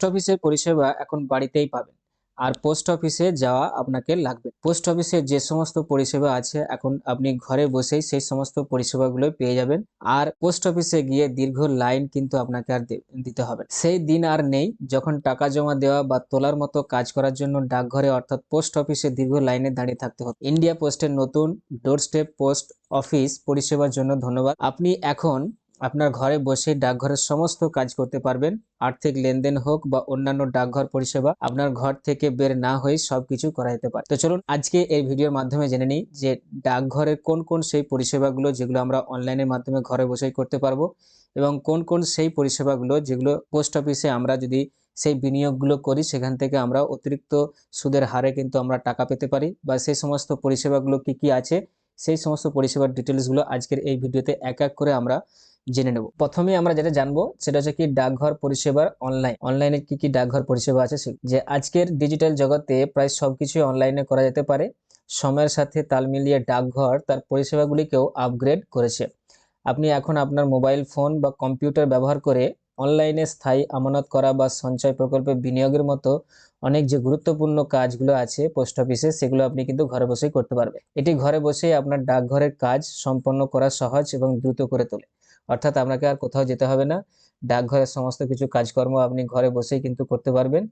Post অফিসের পরিষেবা এখন বাড়িতেই পাবেন। আর পোস্ট অফিসে যাওয়া আপনাকে লাগবে। পোস্ট অফিসে যে সমস্ত পরিষেবা আছে, এখন আপনি ঘরে বসেই সেই সমস্ত পরিষেবাগুলো পেয়ে যাবেন। আর পোস্ট অফিসে গিয়ে দীর্ঘ লাইন কিন্তু আপনাকে আর দিতে হবে সেই দিন আর নেই, যখন টাকা জমা দেওয়া বা তোলার মতো কাজ করার জন্য ডাকঘরে অর্থাৎ পোস্ট অফিসে দীর্ঘ লাইনে দাঁড়িয়ে থাকতে হতো ইন্ডিয়া পোস্টের নতুন ডোর স্টেপ পোস্ট অফিস পরিষেবার জন্য ধন্যবাদ। আপনি এখন আপনার ঘরে বসে ডাকঘরের সমস্ত কাজ করতে পারবেন। আর্থিক লেনদেন হোক বা অন্যান্য ডাকঘর পরিষেবা আপনার ঘর থেকে বের না হয়ে সবকিছু করা যেতে পারে। তো চলুন আজকে এই ভিডিওর মাধ্যমে জেনে নিই যে ডাকঘরের কোন কোন সেই পরিষেবাগুলো যেগুলো আমরা অনলাইনের মাধ্যমে ঘরে বসেই করতে পারব এবং কোন কোন সেই পরিষেবাগুলো যেগুলো পোস্ট অফিসে আমরা যদি সেই বিনিয়োগগুলো করি সেখান থেকে আমরা অতিরিক্ত সুদের হারে কিন্তু আমরা টাকা পেতে পারি বা সেই সমস্ত পরিষেবাগুলো কি কি আছে সেই সমস্ত পরিষেবার ডিটেলসগুলো আজকের এই ভিডিওতে এক এক করে আমরা জেনে নেব। প্রথমে আমরা যেটা জানব, সেটা হচ্ছে কি ডাকঘর পরিষেবার অনলাইন অনলাইনে কি কি ডাকঘর পরিষেবা আছে যে আজকের ডিজিটাল জগতে প্রায় সবকিছু অনলাইনে করা যেতে পারে। সময়ের সাথে তাল মিলিয়ে ডাকঘর তার পরিষেবাগুলিকেও আপগ্রেড করেছে। আপনি এখন আপনার মোবাইল ফোন বা কম্পিউটার ব্যবহার করে অনলাইনে স্থায়ী আমানত করা বা সঞ্চয় প্রকল্পে বিনিয়োগের মতো অনেক যে গুরুত্বপূর্ণ কাজগুলো আছে পোস্ট অফিসে সেগুলো আপনি কিন্তু ঘরে বসেই করতে পারবেন। এটি ঘরে বসেই আপনার ডাকঘরের কাজ সম্পন্ন করা সহজ এবং দ্রুত করে তোলে। অর্থাৎ আপনাকে আর কোথাও যেতে হবে না। ডাকঘরের সমস্ত কিছু কাজকর্ম আপনি ঘরে বসেই কিন্তু করতে পারবেন।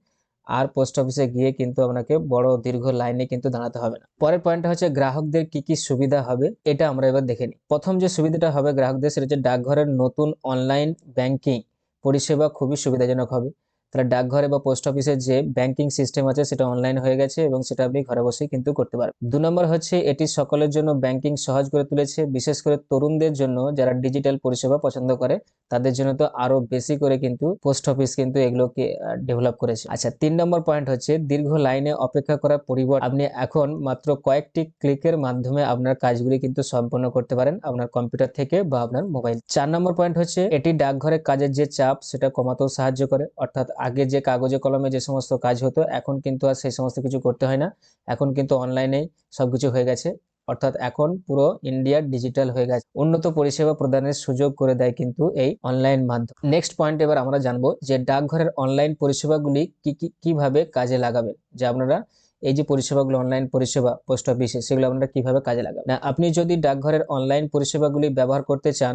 আর পোস্ট অফিসে গিয়ে কিন্তু আপনাকে বড় দীর্ঘ লাইনে কিন্তু দাঁড়াতে হবে না। পরের পয়েন্টটা হচ্ছে গ্রাহকদের কি কি সুবিধা হবে, এটা আমরা এবার দেখে নিই। প্রথম যে সুবিধাটা হবে গ্রাহকদের, সেটা হচ্ছে ডাকঘরের নতুন অনলাইন ব্যাংকিং পরিষেবা খুবই সুবিধাজনক হবে। তাহলে ডাকঘরে বা পোস্ট অফিসে যে ব্যাংকিং সিস্টেম আছে সেটা অনলাইন হয়ে গেছে এবং সেটা আপনি ঘরে বসেই কিন্তু করতে পারবেন। দু নম্বর হচ্ছে এটি সকলের জন্য ব্যাংকিং সহজ করে তুলেছে, বিশেষ করে তরুণদের জন্য যারা ডিজিটাল পরিষেবা পছন্দ করে, তাদের জন্য তো আরও বেশি করে কিন্তু পোস্ট অফিস কিন্তু এগুলোকে ডেভেলপ করেছে। আচ্ছা তিন নম্বর পয়েন্ট হচ্ছে দীর্ঘ লাইনে অপেক্ষা করার পরিবর্তে আপনি এখন মাত্র কয়েকটি ক্লিকের মাধ্যমে আপনার কাজগুলি কিন্তু সম্পন্ন করতে পারেন আপনার কম্পিউটার থেকে বা আপনার মোবাইল চার নম্বর পয়েন্ট হচ্ছে এটি ডাকঘরের কাজের যে চাপ সেটা কমাতেও সাহায্য করে, অর্থাৎ আগে যে কাগজে কলমে যে সমস্ত কাজ হতো, এখন কিন্তু আর সেই সমস্ত কিছু করতে হয় না। এখন কিন্তু অনলাইনেই সবকিছু হয়ে গেছে। অর্থাৎ এখন পুরো ইন্ডিয়া ডিজিটাল হয়ে গেছে। উন্নত পরিষেবা প্রদানের সুযোগ করে দেয় কিন্তু এই অনলাইন মাধ্যম। নেক্সট পয়েন্ট এবার আমরা জানব যে ডাকঘরের অনলাইন পরিষেবাগুলি কি কীভাবে কাজে লাগাবেন যে আপনারা এই যে পরিষেবাগুলো অনলাইন পরিষেবা পোস্ট অফিসে সেগুলো আপনারা কীভাবে কাজে লাগাবেন? না, আপনি যদি ডাকঘরের অনলাইন পরিষেবাগুলি ব্যবহার করতে চান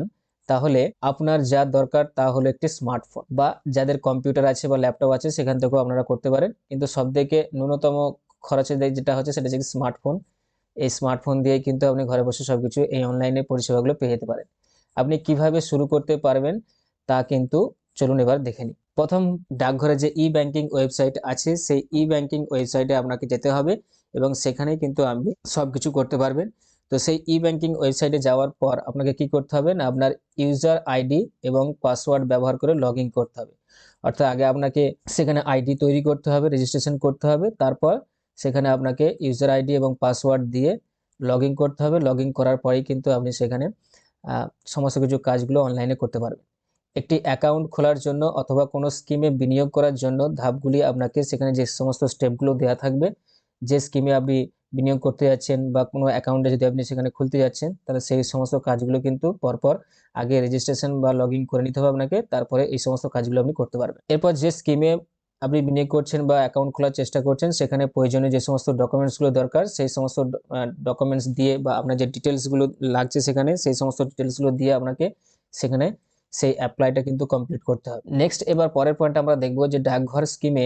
তাহলে আপনার যা দরকার তা হলো একটি স্মার্টফোন বা যাদের কম্পিউটার আছে বা ল্যাপটপ আছে সেখান থেকেও আপনারা করতে পারেন। কিন্তু সব থেকে ন্যূনতম খরচে যেটা হচ্ছে সেটা হচ্ছে স্মার্টফোন এই স্মার্টফোন দিয়ে কিন্তু আপনি ঘরে বসে সব কিছু এই অনলাইনে পরিষেবাগুলো পেয়ে যেতে পারেন। আপনি কীভাবে শুরু করতে পারবেন তা কিন্তু চলুন এবার দেখে নিই। প্রথম ডাকঘরে যে ই ব্যাংকিং ওয়েবসাইট আছে সেই ই ব্যাংকিং ওয়েবসাইটে আপনাকে যেতে হবে এবং সেখানেই কিন্তু আপনি সব কিছু করতে পারবেন। তো সেই ই ব্যাংকিং ওয়েবসাইটে যাওয়ার পর আপনাকে কি করতে হবে না, আপনার ইউজার আইডি এবং পাসওয়ার্ড ব্যবহার করে লগ করতে হবে। অর্থাৎ আগে আপনাকে সেখানে আইডি তৈরি করতে হবে রেজিস্ট্রেশন করতে হবে, তারপর সেখানে আপনাকে ইউজার আইডি এবং পাসওয়ার্ড দিয়ে লগ করতে হবে। লগ করার পরেই কিন্তু আপনি সেখানে সমস্ত কিছু কাজগুলো অনলাইনে করতে পারবেন। একটি অ্যাকাউন্ট খোলার জন্য অথবা কোনো স্কিমে বিনিয়োগ করার জন্য ধাপগুলি আপনাকে সেখানে যে সমস্ত স্টেপগুলো দেওয়া থাকবে, যে স্কিমে আপনি বিনিয়োগ করতে যাচ্ছেন বা কোনো অ্যাকাউন্টে যদি আপনি সেখানে খুলতে যাচ্ছেন, তাহলে সেই সমস্ত কাজগুলো কিন্তু পরপর আগে রেজিস্ট্রেশন বা লগ করে নিতে হবে আপনাকে, তারপরে এই সমস্ত কাজগুলো আপনি করতে পারবেন। এরপর যে স্কিমে আপনি বিনিয়োগ করছেন বা অ্যাকাউন্ট খোলার চেষ্টা করছেন, সেখানে প্রয়োজনীয় যে সমস্ত ডকুমেন্টসগুলো দরকার, সেই সমস্ত ডকুমেন্টস দিয়ে বা আপনার যে ডিটেলসগুলো লাগছে সেখানে, সেই সমস্ত ডিটেলসগুলো দিয়ে আপনাকে সেখানে সেই অ্যাপ্লাইটা কিন্তু কমপ্লিট করতে হবে। নেক্সট এবার পরের পয়েন্ট আমরা দেখব যে ডাকঘর স্কিমে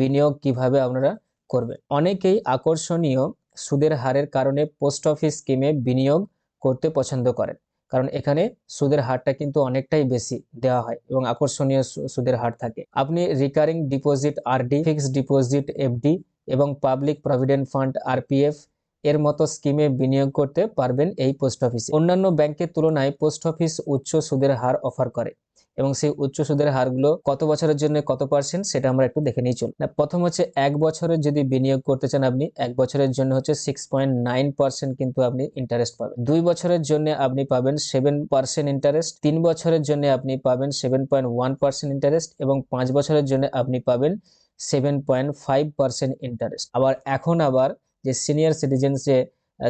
বিনিয়োগ কীভাবে আপনারা করবেন। অনেকেই আকর্ষণীয় সুদের হারের কারণে পোস্ট অফিস স্কিমে বিনিয়োগ করতে পছন্দ করেন। কারণ এখানে সুদের হারটা কিন্তু অনেকটাই বেশি দেওয়া হয় এবং আকর্ষণীয় সুদের হার থাকে। আপনি recurring deposit RD fixed deposit FD এবং পাবলিক প্রভিডেন্ট ফান্ড আরপিএফ এর মতো স্কিমে বিনিয়োগ করতে পারবেন এই পোস্ট অফিসে। অন্যান্য ব্যাংকের তুলনায় পোস্ট অফিস উচ্চ সুদের হার অফার করে। এবং সেই উচ্চ সুদের হারগুলো কত বছরের জন্য কত পার্সেন্ট সেটা আমরা একটু দেখে নিয়ে চল প্রথম হচ্ছে এক বছরের যদি বিনিয়োগ করতে চান আপনি, এক বছরের জন্য হচ্ছে সিক্স পয়েন্ট নাইন পার্সেন্ট কিন্তু আপনি ইন্টারেস্ট পাবেন। দুই বছরের জন্য আপনি পাবেন সেভেন পার্সেন্ট ইন্টারেস্ট তিন বছরের জন্য আপনি পাবেন seven point one percent interest এবং পাঁচ বছরের জন্য আপনি পাবেন seven point five percent interest আবার এখন আবার যে সিনিয়র সিটিজেন যে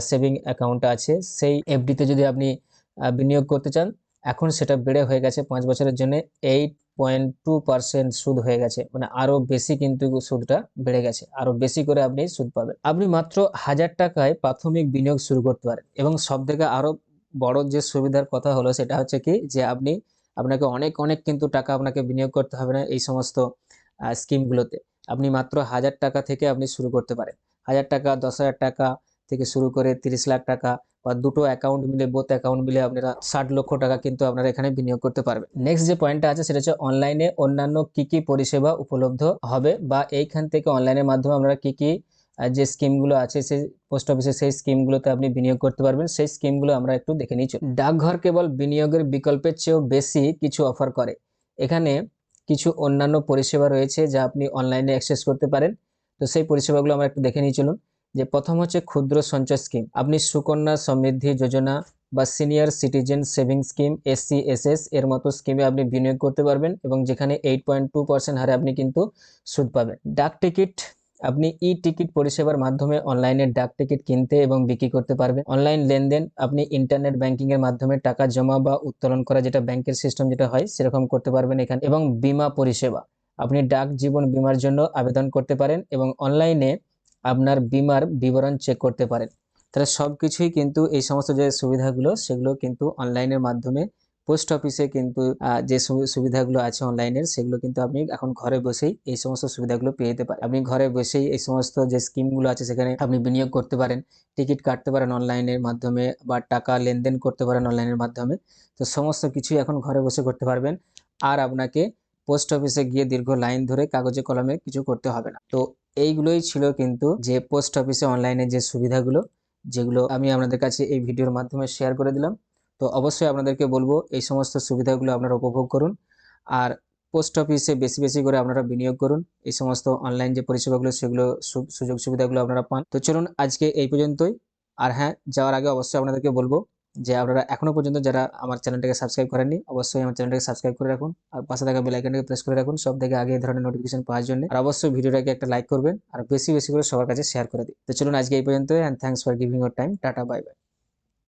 সেভিং অ্যাকাউন্ট আছে, সেই এফডিতে যদি আপনি বিনিয়োগ করতে চান এখন সেটা বেড়ে হয়ে গেছে পাঁচ বছরের জন্য এইট পয়েন্ট টু পার্সেন্ট সুদ হয়ে গেছে। মানে আরও বেশি কিন্তু সুদটা বেড়ে গেছে। আরও বেশি করে আপনি সুদ পাবেন। আপনি মাত্র হাজার টাকায় প্রাথমিক বিনিয়োগ শুরু করতে পারেন এবং সব থেকে আরও বড় যে সুবিধার কথা হলো সেটা হচ্ছে কি যে আপনি আপনাকে অনেক অনেক কিন্তু টাকা আপনাকে বিনিয়োগ করতে হবে না এই সমস্ত স্কিমগুলোতে। আপনি মাত্র হাজার টাকা থেকে আপনি শুরু করতে পারেন। হাজার টাকা, দশ হাজার টাকা থেকে শুরু করে তিরিশ লাখ টাকা বা দুটো অ্যাকাউন্ট মিলে বোথ অ্যাকাউন্ট মিলে আপনারা ষাট লক্ষ টাকা কিন্তু আপনারা এখানে বিনিয়োগ করতে পারবেন। নেক্সট যে পয়েন্টটা আছে সেটা হচ্ছে অনলাইনে অন্যান্য কি কি পরিষেবা উপলব্ধ হবে বা এইখান থেকে অনলাইনের মাধ্যমে আপনারা কি কি যে স্কিমগুলো আছে সেই পোস্ট অফিসে সেই স্কিমগুলোতে আপনি বিনিয়োগ করতে পারবেন, সেই স্কিমগুলো আমরা একটু দেখে নিচ্ছি ডাকঘর কেবল বিনিয়োগের বিকল্পের চেয়েও বেশি কিছু অফার করে। এখানে কিছু অন্যান্য পরিষেবা রয়েছে যা আপনি অনলাইনে অ্যাক্সেস করতে পারেন। তো সেই পরিষেবাগুলো আমরা একটু দেখে নিয়ে চলুন। যে প্রথম হচ্ছে ক্ষুদ্র সঞ্চয় স্কিম আপনি সুকন্যা, সমৃদ্ধি যোজনা বা senior citizen saving scheme SC SS এর মতো স্কিমে আপনি বিনিয়োগ করতে পারবেন এবং যেখানে এইট পয়েন্ট টু পার্সেন্ট হারে আপনি কিন্তু সুদ পাবেন। ডাক টিকিট, আপনি ই টিকিট পরিষেবার মাধ্যমে অনলাইনে ডাক টিকিট কিনতে এবং বিক্রি করতে পারবেন। অনলাইন লেনদেন, আপনি ইন্টারনেট ব্যাংকিং এর মাধ্যমে টাকা জমা বা উত্তোলন করা যেটা ব্যাংকের সিস্টেম যেটা হয়, সেরকম করতে পারবেন এখানে। এবং বিমা পরিষেবা, আপনি ডাক জীবন বিমার জন্য আবেদন করতে পারেন এবং অনলাইনে আপনার বিমার বিবরণ চেক করতে পারেন। তাহলে সব কিছুই কিন্তু এই সমস্ত যে সুবিধাগুলো, সেগুলো কিন্তু অনলাইনের মাধ্যমে পোস্ট অফিসে কিন্তু যে সুবিধাগুলো আছে অনলাইনের সেগুলো কিন্তু আপনি এখন ঘরে বসেই এই সমস্ত সুবিধাগুলো পেয়ে যেতে পারেন। আপনি ঘরে বসেই এই সমস্ত যে স্কিমগুলো আছে, সেখানে আপনি বিনিয়োগ করতে পারেন টিকিট কাটতে পারেন অনলাইনের মাধ্যমে বা টাকা লেনদেন করতে পারেন অনলাইনের মাধ্যমে। তো সমস্ত কিছুই এখন ঘরে বসে করতে পারবেন। আর আপনাকে পোস্ট অফিসে গিয়ে দীর্ঘ লাইন ধরে কাগজে কলমে কিছু করতে হবে না। তো এইগুলোই ছিল কিন্তু যে পোস্ট অফিসে অনলাইনে যে সুবিধাগুলো, যেগুলো আমি আপনাদের কাছে এই ভিডিওর মাধ্যমে শেয়ার করে দিলাম, তো অবশ্যই আপনাদেরকে বলব এই সমস্ত সুবিধাগুলো আপনারা উপভোগ করুন। আর পোস্ট অফিসে বেশি বেশি করে আপনারা বিনিয়োগ করুন, এই সমস্ত অনলাইন যে পরিষেবাগুলো, সেগুলো সুযোগ সুবিধাগুলো আপনারা পান। তো চলুন আজকে এই পর্যন্তই। আর হ্যাঁ যাওয়ার আগে অবশ্যই আপনাদেরকে বলব যে আপনারা এখনও পর্যন্ত যারা আমার চ্যানেলটাকে সাবস্ক্রাইব করেননি, অবশ্যই আমার চ্যানেলটাকে সাবস্ক্রাইব করে রাখুন। আর পাশে থাকা বেল আইকনটাকে প্রেস করে রাখুন, সব থেকে আগে এই ধরনের নোটিফিকেশন পাওয়ার জন্য। আর অবশ্যই ভিডিওটাকে একটা লাইক করবেন, আর বেশি বেশি করে সবার কাছে শেয়ার করে দিন। তো চলুন আজকে এই পর্যন্ত and thanks for giving your time tata bye bye